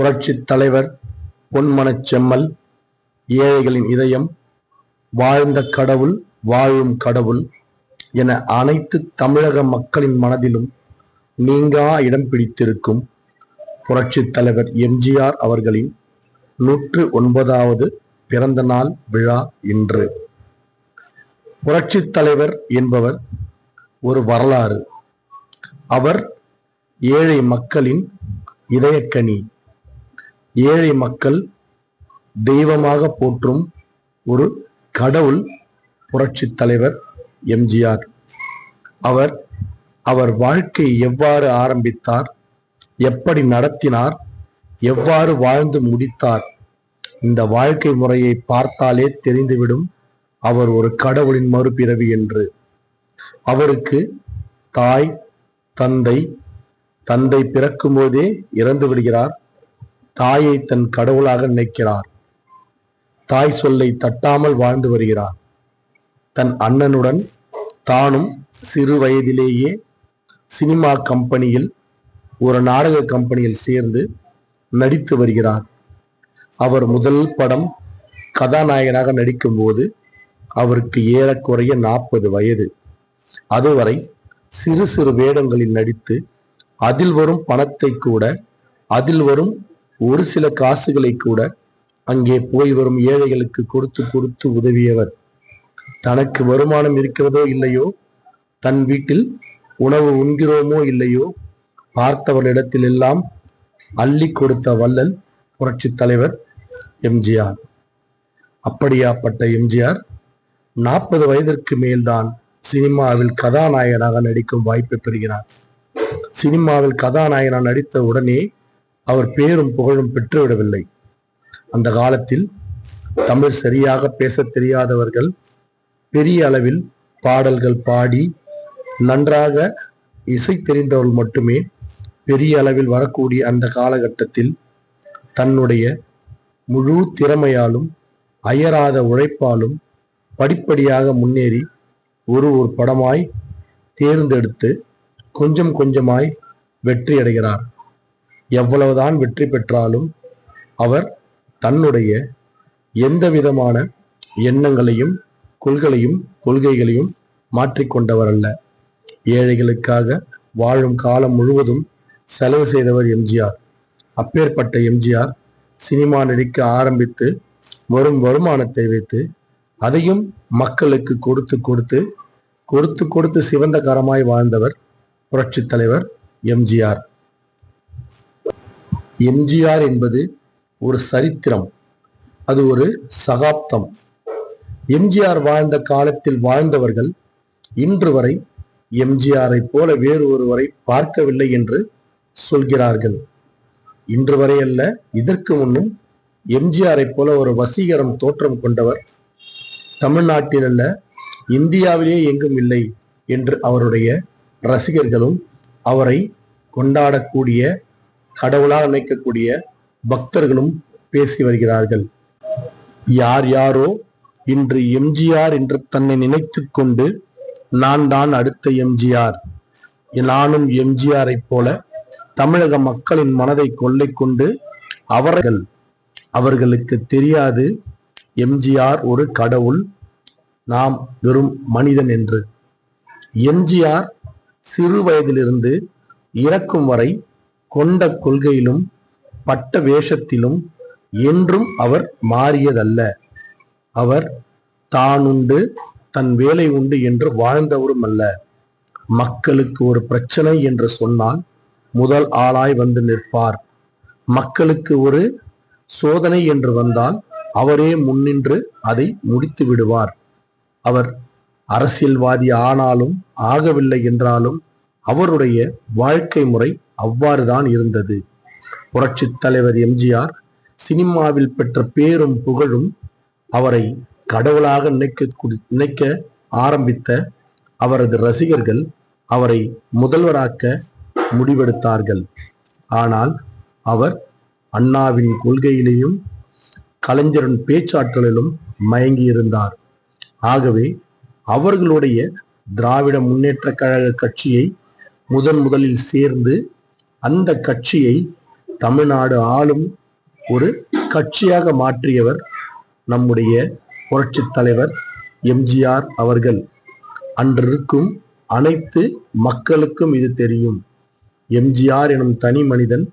புரட்சி தலைவர் பொன்மனச் செம்மல் ஏழைகளின் இதயம் வாழ்ந்த கடவுள் வாழும் கடவுள் என அனைத்து தமிழக மக்களின் மனதிலும் நீங்கா இடம் பிடித்திருக்கும் புரட்சி தலைவர் எம்ஜிஆர் அவர்களின் நூற்று ஒன்பதாவது பிறந்த நாள் விழா இன்று. புரட்சி தலைவர் என்பவர் ஒரு வரலாறு. அவர் ஏழை மக்களின் இதயக்கனி. ஏழை மக்கள் தெய்வமாக போற்றும் ஒரு கடவுள் புரட்சி தலைவர் எம்ஜிஆர். அவர் அவர் வாழ்க்கை எவ்வாறு ஆரம்பித்தார் எப்படி நடத்தினார் எவ்வாறு வாழ்ந்து முடித்தார் இந்த வாழ்க்கை முறையை பார்த்தாலே தெரிந்துவிடும் அவர் ஒரு கடவுளின் மறுபிறவி என்று. அவருக்கு தாய் தந்தை தந்தை பிறக்கும்போதே இறந்து விடுகிறார். தாயை தன் கடவுளாக நினைக்கிறார். தாய் சொல்லை தட்டாமல் வாழ்ந்து வருகிறார். தன் அண்ணனுடன் தானும் சிறு வயதிலேயே சினிமா கம்பெனியில் ஒரு நாடக கம்பெனியில் சேர்ந்து நடித்து வருகிறார். அவர் முதல் படம் கதாநாயகனாக நடிக்கும்போது அவருக்கு ஏறக்குறைய நாற்பது வயது. அதுவரை சிறு சிறு வேடங்களில் நடித்து அதில் வரும் பணத்தை கூட அதில் வரும் ஒரு சில காசுகளை கூட அங்கே போய் வரும் ஏழைகளுக்கு கொடுத்து கொடுத்து உதவியவர். தனக்கு வருமானம் இருக்கிறதோ இல்லையோ? தன் வீட்டில் உணவு உண்கிறோமோ இல்லையோ? பார்த்தவர்களிடத்தில் எல்லாம் அள்ளி கொடுத்த வள்ளல் புரட்சி தலைவர் எம்ஜிஆர். அப்படியாப்பட்ட எம்ஜிஆர் நாற்பது வயதிற்கு மேல்தான் சினிமாவில் கதாநாயகனாக நடிக்கும் வாய்ப்பை பெறுகிறார். சினிமாவில் கதாநாயகனாக நடித்த உடனே அவர் பேரும் புகழும் பெற்றுவிடவில்லை. அந்த காலத்தில் தமிழ் சரியாக பேச தெரியாதவர்கள் பெரிய அளவில் பாடல்கள் பாடி நன்றாக இசை தெரிந்தவர்கள் மட்டுமே பெரிய அளவில் வரக்கூடிய அந்த காலகட்டத்தில் தன்னுடைய முழு திறமையாலும் அயராத உழைப்பாலும் படிப்படியாக முன்னேறி ஒரு ஒரு படமாய் தேர்ந்தெடுத்து கொஞ்சம் கொஞ்சமாய் வெற்றி அடைகிறார் எவ்வளவுதான் வெற்றி பெற்றாலும் அவர் தன்னுடைய எந்த விதமான எண்ணங்களையும் கொள்களையும் கொள்கைகளையும் மாற்றிக்கொண்டவர் அல்ல ஏழைகளுக்காக வாழும் காலம் முழுவதும் செலவு செய்தவர் எம்ஜிஆர். அப்பேற்பட்ட எம்ஜிஆர் சினிமா நடிக்க ஆரம்பித்து வரும் வருமானத்தை வைத்து அதையும் மக்களுக்கு கொடுத்து கொடுத்து கொடுத்து கொடுத்து சிவந்த கரமாய் வாழ்ந்தவர் புரட்சி தலைவர் எம்ஜிஆர். எம்ஜிஆர் என்பது ஒரு சரித்திரம். அது ஒரு சகாப்தம். எம்ஜிஆர் வாழ்ந்த காலத்தில் வாழ்ந்தவர்கள் இன்று வரை எம்ஜிஆரை போல வேறு ஒருவரை பார்க்கவில்லை என்று சொல்கிறார்கள். இன்று வரை அல்ல இதற்கு முன்னும் எம்ஜிஆரை போல ஒரு வசீகரம் தோற்றம் கொண்டவர் தமிழ்நாட்டில் அல்ல இந்தியாவிலே எங்கும் இல்லை என்று அவருடைய ரசிகர்களும் அவரை கொண்டாடக்கூடிய கடவுளாக நினைக்கக்கூடிய பக்தர்களும் பேசி வருகிறார்கள். யார் யாரோ இன்று எம்ஜிஆர் என்று தன்னை நினைத்து கொண்டு நான் தான் அடுத்த எம்ஜிஆர். நானும் எம்ஜிஆரை போல தமிழக மக்களின் மனதை கொள்ளை கொண்டு அவர்கள் அவர்களுக்கு தெரியாது எம்ஜிஆர் ஒரு கடவுள் நாம் வெறும் மனிதன் என்று. எம்ஜிஆர் சிறு வயதிலிருந்து இறக்கும் வரை கொண்ட கொள்கையிலும் பட்ட வேஷத்திலும் என்றும் அவர் மாறியதல்ல. அவர் தானுண்டு தன் வேலை உண்டு என்று வாழ்ந்தவரும் அல்ல. மக்களுக்கு ஒரு பிரச்சனை என்று சொன்னால் முதல் ஆளாய் வந்து நிற்பார். மக்களுக்கு ஒரு சோதனை என்று வந்தால் அவரே முன்னின்று அதை முடித்து விடுவார். அவர் அரசியல்வாதி ஆனாலும் ஆகவில்லை என்றாலும் அவருடைய வாழ்க்கை முறை அவ்வாறுதான் இருந்தது. புரட்சி தலைவர் எம்ஜிஆர் சினிமாவில் பெற்ற பேரும் புகழும் அவரை கடவுளாக நினைக்க நினைக்க ஆரம்பித்த அவரது ரசிகர்கள் அவரை முதல்வராக்க முடிவெடுத்தார்கள். ஆனால் அவர் அண்ணாவின் கொள்கையிலேயும் கலைஞரின் பேச்சாற்றலிலும் மயங்கியிருந்தார். ஆகவே அவர்களுடைய திராவிட முன்னேற்ற கழக கட்சியை முதன் முதலில் சேர்ந்து அந்த கட்சியை தமிழ்நாடு ஆளும் ஒரு கட்சியாக மாற்றியவர் நம்முடைய புரட்சி தலைவர் எம்ஜிஆர் அவர்கள். அன்றிருக்கும் அனைத்து மக்களுக்கும் இது தெரியும். எம்ஜிஆர் எனும் தனி மனிதன்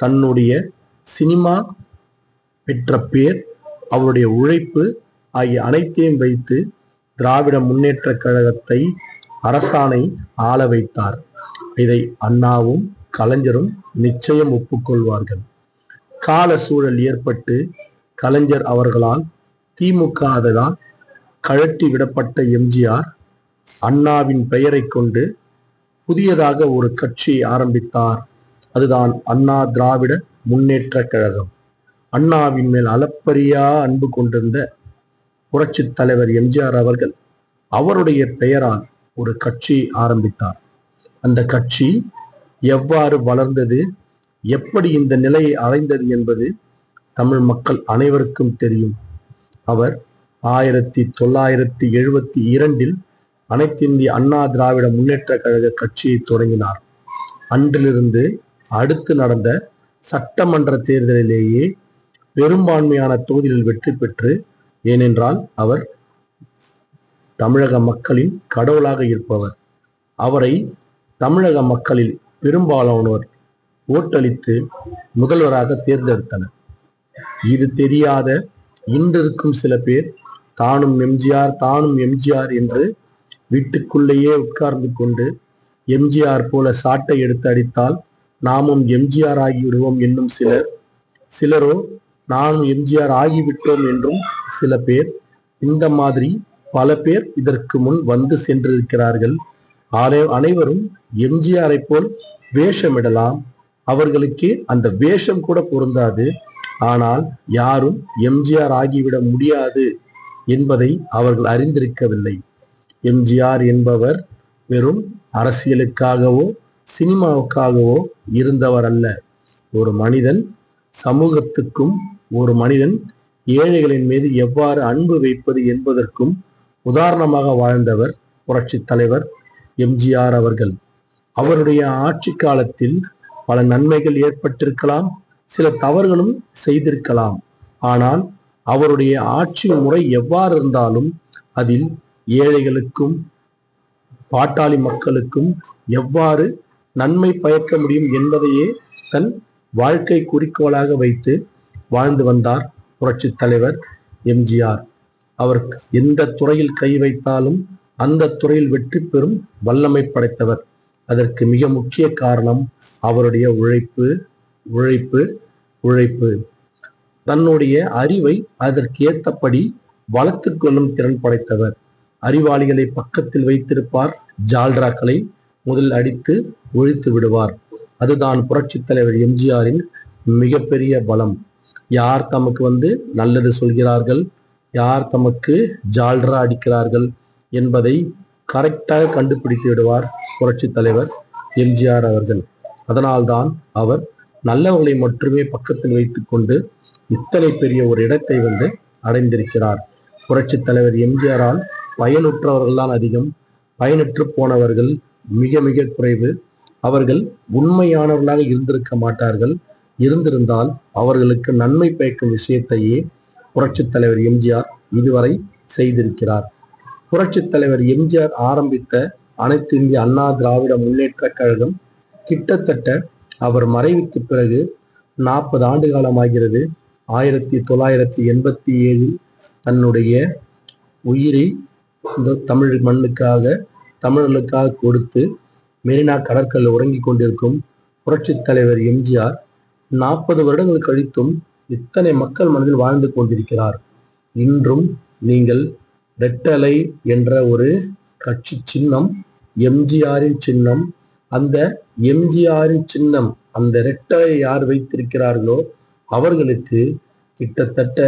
தன்னுடைய சினிமா பெற்ற பேர் அவருடைய உழைப்பு ஆகிய அனைத்தையும் வைத்து திராவிட முன்னேற்ற கழகத்தை அரசாணை ஆள வைத்தார். இதை அண்ணாவும் கலைஞரும் நிச்சயம் ஒப்புக்கொள்வார்கள். கால சூழல் ஏற்பட்டு கலைஞர் அவர்களால் திமுக அதனால் கழட்டி விடப்பட்ட எம்ஜிஆர் அண்ணாவின் பெயரை கொண்டு புதியதாக ஒரு கட்சி ஆரம்பித்தார். அதுதான் அண்ணா திராவிட முன்னேற்ற கழகம். அண்ணாவின் மேல் அளப்பரியா அன்பு கொண்டிருந்த புரட்சி தலைவர் எம்ஜிஆர் அவர்கள் அவருடைய பெயரால் ஒரு கட்சி ஆரம்பித்தார். அந்த கட்சி எவ்வாறு வளர்ந்தது எப்படி இந்த நிலையை அடைந்தது என்பது தமிழ் மக்கள் அனைவருக்கும் தெரியும். அவர் ஆயிரத்தி தொள்ளாயிரத்தி எழுபத்தி இரண்டில் அனைத்திந்திய அண்ணா திராவிட முன்னேற்ற கழக கட்சியை தொடங்கினார். அன்றிலிருந்து அடுத்து நடந்த சட்டமன்ற தேர்தலிலேயே பெரும்பான்மையான தொகுதிகளில் வெற்றி பெற்று ஏனென்றால் அவர் தமிழக மக்களின் கடவுளாக இருப்பவர். அவரை தமிழக மக்களில் பெரும்பாலானோர் ஓட்டளித்து முதல்வராக தேர்ந்தெடுத்தனர். இது தெரியாத இன்றிருக்கும் சில பேர் தானும் எம்ஜிஆர் தானும் எம்ஜிஆர் என்று வீட்டுக்குள்ளேயே உட்கார்ந்து கொண்டு எம்ஜிஆர் போல சாட்டை எடுத்து அடித்தால் நாமும் எம்ஜிஆர் ஆகிவிடுவோம் என்னும் சிலர். சிலரோ நானும் எம்ஜிஆர் ஆகிவிட்டோம் என்றும் சில பேர். இந்த மாதிரி பல பேர் இதற்கு முன் வந்து சென்றிருக்கிறார்கள். அனைவரும் எம்ஜிஆரை போல் வேஷமிடலாம். அவர்களுக்கு அந்த வேஷம் கூட பொருந்தாது. ஆனால் யாரும் எம்ஜிஆர் ஆகிவிட முடியாது என்பதை அவர்கள் அறிந்திருக்கவில்லை. எம்ஜிஆர் என்பவர் வெறும் அரசியலுக்காகவோ சினிமாவுக்காகவோ இருந்தவர் அல்ல ஒரு மனிதன் சமூகத்துக்கும் ஒரு மனிதன் ஏழைகளின் மீது எவ்வாறு அன்பு வைப்பது என்பதற்கும் உதாரணமாக வாழ்ந்தவர் புரட்சி தலைவர் எம்ஜிஆர் அவர்கள். அவருடைய ஆட்சி காலத்தில் பல நன்மைகள் ஏற்பட்டிருக்கலாம் சில தவறுகளும் செய்திருக்கலாம். ஆனால் அவருடைய ஆட்சி முறை எவ்வாறு இருந்தாலும் அதில் ஏழைகளுக்கும் பாட்டாளி மக்களுக்கும் எவ்வாறு நன்மை பயக்க முடியும் என்பதையே தன் வாழ்க்கை குறிக்கோளாக வைத்து வாழ்ந்து வந்தார் புரட்சி தலைவர் எம்ஜிஆர். அவர் எந்த துறையில் கை வைத்தாலும் அந்த துறையில் வெற்றி பெறும் வல்லமை படைத்தவர். அதற்கு மிக முக்கிய காரணம் அவருடைய உழைப்பு உழைப்பு உழைப்பு. தன்னுடைய அறிவை அதற்கு ஏத்தபடி வளர்த்துக் கொள்ளும் திறன் படைத்தவர். அறிவாளிகளை பக்கத்தில் வைத்திருப்பார் ஜால்ராக்களை முதலில் அடித்து ஒழித்து விடுவார். அதுதான் புரட்சித் தலைவர் எம்ஜிஆரின் மிகப்பெரிய பலம். யார் தமக்கு வந்து நல்லது சொல்கிறார்கள்? யார் தமக்கு ஜால்ரா அடிக்கிறார்கள்? என்பதை கரெக்டாக கண்டுபிடித்து விடுவார் புரட்சி தலைவர் எம்ஜிஆர் அவர்கள். அதனால்தான் அவர் நல்லவர்களை மட்டுமே பக்கத்தில் வைத்துக்கொண்டு இத்தனை பெரிய ஒரு இடத்தை வந்து அடைந்திருக்கிறார். புரட்சித் தலைவர் எம்ஜிஆரால் பயனுற்றவர்கள் தான் அதிகம். பயனற்று போனவர்கள் மிக மிக குறைவு. அவர்கள் உண்மையானவர்களாக இருந்திருக்க மாட்டார்கள். இருந்திருந்தால் அவர்களுக்கு நன்மை பயக்கும் விஷயத்தையே புரட்சித் தலைவர் எம்ஜிஆர் இதுவரை செய்திருக்கிறார். புரட்சித் தலைவர் எம்ஜிஆர் ஆரம்பித்த அனைத்து இந்திய அண்ணா திராவிட முன்னேற்ற கழகம் கிட்டத்தட்ட அவர் மறைவுக்கு பிறகு நாற்பது ஆண்டு காலமாகிறது ஆயிரத்தி தொள்ளாயிரத்தி எண்பத்தி ஏழில் தன்னுடைய உயிரை இந்த தமிழ் மண்ணுக்காக தமிழர்களுக்காக கொடுத்து மெரினா கடற்கரையில் உறங்கிக் கொண்டிருக்கும் புரட்சி தலைவர் எம்ஜிஆர் நாற்பது வருடங்கள் கழித்தும் இத்தனை மக்கள் மனதில் வாழ்ந்து கொண்டிருக்கிறார். இன்றும் நீங்கள் ரெட்டலை என்ற ஒரு கட்சி சின்னம் எம்ஜிஆரின் சின்னம். அந்த எம்ஜிஆரின் சின்னம் அந்த ரெட்டலை யார் வைத்திருக்கிறார்களோ அவர்களுக்கு கிட்டத்தட்ட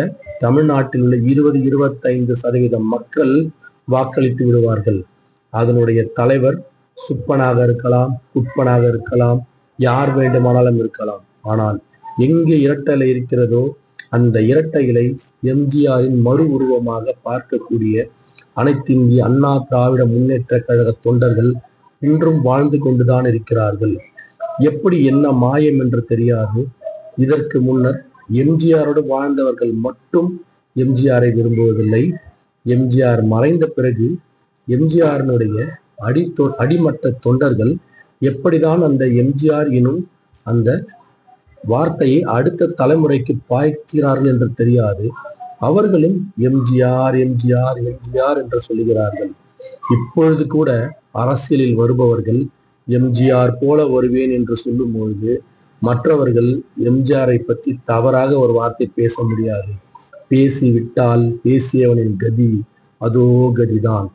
தமிழ்நாட்டில் உள்ள இருபது இருபத்தைந்து சதவீதம் மக்கள் வாக்களித்து விடுவார்கள். அதனுடைய தலைவர் சுப்பனாக இருக்கலாம் குப்பனாக இருக்கலாம் யார் வேண்டுமானாலும் இருக்கலாம். ஆனால் எங்கே இரட்டலை இருக்கிறதோ அந்த இரட்டைகளை எம்ஜிஆரின் மறு உருவமாக பார்க்கக்கூடிய அனைத்து இந்திய அண்ணா திராவிட முன்னேற்ற கழக தொண்டர்கள் இன்றும் வாழ்ந்து கொண்டுதான் இருக்கிறார்கள். எப்படி என்ன மாயம் என்று தெரியாது. இதற்கு முன்னர் எம்ஜிஆரோடு வாழ்ந்தவர்கள் மட்டும் எம்ஜிஆரை விரும்புவதில்லை. எம்ஜிஆர் மறைந்த பிறகு எம்ஜிஆரினுடைய அடி அடிமட்ட தொண்டர்கள் எப்படிதான் அந்த எம்ஜிஆர் எனும் அந்த வார்த்தையை அடுத்த தலைமுறைக்கு பாய்க்கிறார்கள் என்று தெரியாது. அவர்களும் எம்ஜிஆர் எம்ஜிஆர் எம்ஜிஆர் என்று சொல்லுகிறார்கள். இப்பொழுது கூட அரசியலில் வருபவர்கள் எம்ஜிஆர் போல வருவேன் என்று சொல்லும் பொழுது மற்றவர்கள் எம்ஜிஆரை பற்றி தவறாக ஒரு வார்த்தை பேச முடியாது. பேசி விட்டால் பேசியவனின் கதி அதோ கதிதான்.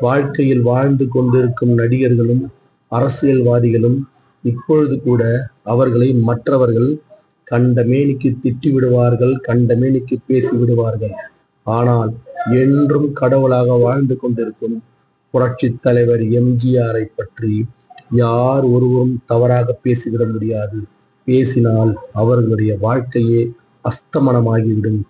வாழ்க்கையில் வாழ்ந்து கொண்டிருக்கும் நடிகர்களும் அரசியல்வாதிகளும் இப்பொழுது கூட அவர்களை மற்றவர்கள் கண்ட மேனிக்கு திட்டி விடுவார்கள் கண்ட மேனிக்கு பேசி விடுவார்கள் ஆனால் என்றும் கடவுளாக வாழ்ந்து கொண்டிருக்கும் புரட்சி தலைவர் எம்ஜிஆரை பற்றி யார் ஒருவரும் தவறாக பேசிவிட முடியாது. பேசினால் அவர்களுடைய வாழ்க்கையே அஸ்தமனமாகிவிடும்.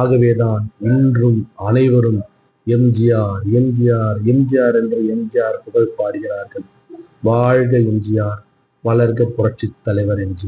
ஆகவேதான் இன்றும் அனைவரும் எம்ஜிஆர் எம்ஜிஆர் எம்ஜிஆர் என்று எம்ஜிஆர் புகழ் பாடுகிறார்கள். வாழ்க எம்ஜிஆர். வளர்க புரட்சி தலைவர் எம்ஜிஆர்